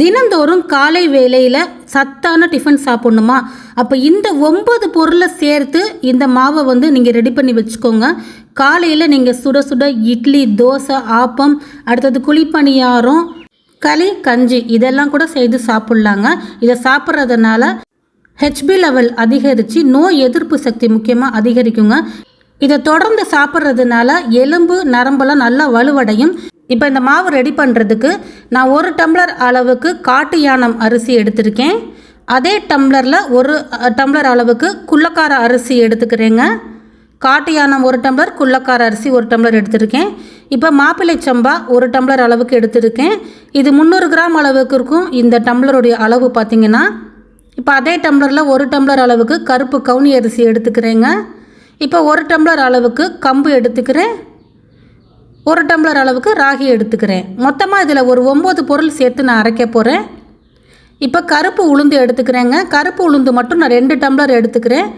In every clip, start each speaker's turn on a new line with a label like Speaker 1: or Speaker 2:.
Speaker 1: தினந்தோறும் காலை வேலையில் சத்தான டிஃபன் சாப்பிட்ணுமா? அப்போ இந்த ஒன்பது பொருளை சேர்த்து இந்த மாவை வந்து நீங்கள் ரெடி பண்ணி வச்சுக்கோங்க. காலையில் நீங்கள் சுட சுட இட்லி தோசை ஆப்பம் அடுத்தது குழிப்பணியாரம் களி கஞ்சி இதெல்லாம் கூட செய்து சாப்பிட்லாங்க. இதை சாப்பிட்றதுனால ஹெச்பி லெவல் அதிகரித்து நோய் எதிர்ப்பு சக்தி முக்கியமாக அதிகரிக்குங்க. இதை தொடர்ந்து சாப்பிட்றதுனால எலும்பு நரம்பெல்லாம் நல்லா வலுவடையும். இப்போ இந்த மாவு ரெடி பண்ணுறதுக்கு நான் ஒரு டம்ளர் அளவுக்கு காட்டு யானம் அரிசி எடுத்திருக்கேன். அதே டம்ளரில் ஒரு டம்ளர் அளவுக்கு குள்ளக்கார அரிசி எடுத்துக்கிறேங்க. காட்டு யானம் ஒரு டம்ளர் குள்ளக்கார அரிசி ஒரு டம்ளர் எடுத்திருக்கேன். இப்போ மாப்பிள்ளை சம்பா ஒரு டம்ளர் அளவுக்கு எடுத்திருக்கேன். இது முந்நூறு கிராம் அளவுக்கு இருக்கும். இந்த டம்ளருடைய அளவு பார்த்தீங்கன்னா இப்போ அதே டம்ளரில் ஒரு டம்ளர் அளவுக்கு கருப்பு கவுனி அரிசி எடுத்துக்கிறேங்க. இப்போ ஒரு டம்ளர் அளவுக்கு கம்பு எடுத்துக்கிறேன். ஒரு டம்ளர் அளவுக்கு ராகி எடுத்துக்கிறேன். மொத்தமாக இதில் ஒரு ஒம்பது பொருள் சேர்த்து நான் அரைக்க போகிறேன் இப்போ கருப்பு உளுந்து எடுத்துக்கிறேங்க. கருப்பு உளுந்து மட்டும் நான் ரெண்டு டம்ளர் எடுத்துக்கிறேன்.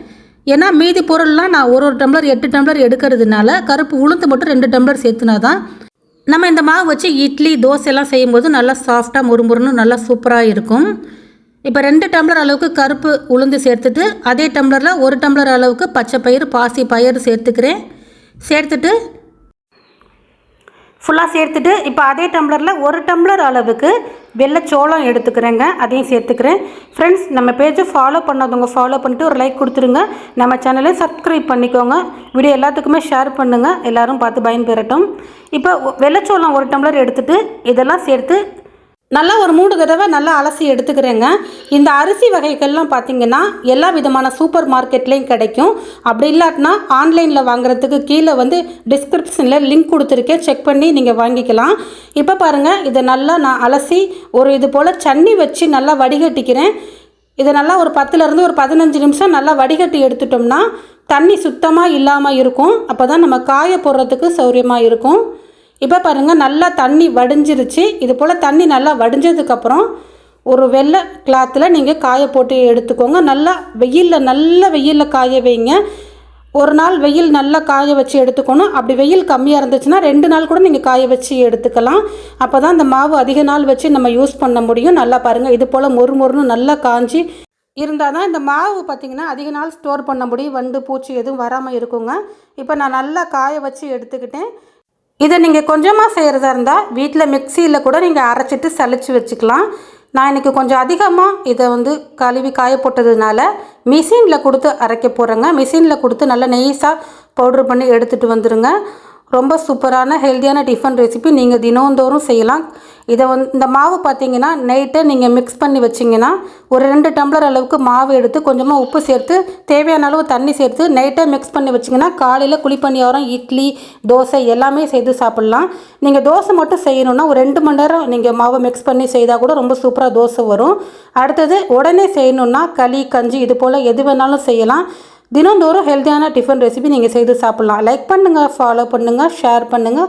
Speaker 1: ஏன்னா மீதி பொருள்லாம் நான் ஒரு ஒரு டம்ளர் எட்டு டம்ளர் எடுக்கிறதுனால கருப்பு உளுந்து மட்டும் ரெண்டு டம்ளர் சேர்த்துனா தான் நம்ம இந்த மாவு வச்சு இட்லி தோசைலாம் செய்யும்போது நல்லா சாஃப்டாக முறுமுறுன்னு நல்லா சூப்பராக இருக்கும். இப்போ ரெண்டு டம்ளர் அளவுக்கு கருப்பு உளுந்து சேர்த்துட்டு அதே டம்ளரில் ஒரு டம்ளர் அளவுக்கு பச்சை பயிறு பாசி பயிறு சேர்த்துக்கிறேன். சேர்த்துட்டு ஃபுல்லாக சேர்த்துட்டு இப்போ அதே டம்ளரில் ஒரு டம்ளர் அளவுக்கு வெள்ளைச்சோளம் எடுத்துக்கிறேங்க. அதையும் சேர்த்துக்கிறேன். ஃப்ரெண்ட்ஸ் நம்ம பேஜை ஃபாலோ பண்ணாதவங்க ஃபாலோ பண்ணிட்டு ஒரு லைக் கொடுத்துருங்க. நம்ம சேனலை சப்ஸ்கிரைப் பண்ணிக்கோங்க. வீடியோ எல்லாத்துக்குமே ஷேர் பண்ணுங்கள் எல்லோரும் பார்த்து பயன்பெறட்டும். இப்போ வெள்ளைச்சோளம் ஒரு டம்ளர் எடுத்துகிட்டு இதெல்லாம் சேர்த்து நல்லா ஒரு மூணு தடவை நல்லா அலசி எடுத்துக்கிறேங்க. இந்த அரிசி வகைகள்லாம் பார்த்தீங்கன்னா எல்லா விதமான சூப்பர் மார்க்கெட்லேயும் கிடைக்கும். அப்படி இல்லாட்டினா ஆன்லைனில் வாங்குறதுக்கு கீழே வந்து டிஸ்கிரிப்ஷனில் லிங்க் கொடுத்துருக்கேன். செக் பண்ணி நீங்கள் வாங்கிக்கலாம். இப்போ பாருங்கள் இதை நல்லா நான் அலசி ஒரு இது போல் சன்னி வச்சு நல்லா வடிகட்டிக்கிறேன். இதை நல்லா ஒரு பத்துலேருந்து ஒரு பதினஞ்சு நிமிஷம் நல்லா வடிகட்டி எடுத்துட்டோம்னா தண்ணி சுத்தமாக இல்லாமல் இருக்கும். அப்போ தான் நம்ம காய போடுறதுக்கு சௌரியமாக இருக்கும். இப்போ பாருங்கள் நல்லா தண்ணி வடிஞ்சிருச்சு. இது போல் தண்ணி நல்லா வடிஞ்சதுக்கப்புறம் ஒரு வெள்ளை கிளாத்தில் நீங்கள் காய போட்டு எடுத்துக்கோங்க. நல்லா வெயிலில் நல்ல வெயிலில் காய வைங்க. ஒரு நாள் வெயில் நல்லா காய வச்சு எடுத்துக்கணும். அப்படி வெயில் கம்மியாக இருந்துச்சுன்னா ரெண்டு நாள் கூட நீங்கள் காய வச்சு எடுத்துக்கலாம். அப்போ தான் இந்த மாவு அதிக நாள் வச்சு நம்ம யூஸ் பண்ண முடியும். நல்லா பாருங்கள் இது போல் மொறு மொறுன்னு நல்லா காஞ்சி இருந்தால் தான் இந்த மாவு பார்த்திங்கன்னா அதிக நாள் ஸ்டோர் பண்ண முடியும். வண்டு பூச்சி எதுவும் வராமல் இருக்குங்க. இப்போ நான் நல்லா காய வச்சு எடுத்துக்கிட்டேன். இதை நீங்கள் கொஞ்சமாக செய்கிறதா இருந்தால் வீட்டில் மிக்சியில் கூட நீங்கள் அரைச்சிட்டு சளிச்சு வச்சுக்கலாம். நான் இன்றைக்கி கொஞ்சம் அதிகமாக இதை வந்து கழுவி காய போட்டதுனால மிஷினில் கொடுத்து அரைக்க போகிறேங்க மிஷினில் கொடுத்து நல்லா நெய்ஸாக பவுட்ரு பண்ணி எடுத்துகிட்டு வந்துடுங்க ரொம்ப சூப்பரான ஹெல்த்தியான டிஃபன் ரெசிபி நீங்கள் தினந்தோறும் செய்யலாம். இதை வந்து இந்த மாவு பார்த்தீங்கன்னா நைட்டை நீங்கள் மிக்ஸ் பண்ணி வச்சிங்கன்னா ஒரு ரெண்டு டம்ளர் அளவுக்கு மாவு எடுத்து கொஞ்சமாக உப்பு சேர்த்து தேவையான அளவு தண்ணி சேர்த்து நைட்டை மிக்ஸ் பண்ணி வச்சிங்கன்னா காலையில் குழிப்பணியாரம் இட்லி தோசை எல்லாமே செய்து சாப்பிட்லாம். நீங்கள் தோசை மட்டும் செய்யணுன்னா ஒரு ரெண்டு மணி நேரம் நீங்கள் மாவை மிக்ஸ் பண்ணி செய்தால் கூட ரொம்ப சூப்பராக தோசை வரும். அடுத்தது உடனே செய்யணுன்னா களி கஞ்சி இது போல் எது வேணாலும் செய்யலாம். தினந்தோறும் ஹெல்த்தியான டிஃபன் ரெசிபி நீங்கள் செய்து சாப்பிட்லாம். லைக் பண்ணுங்கள் ஃபாலோ பண்ணுங்கள் ஷேர் பண்ணுங்கள்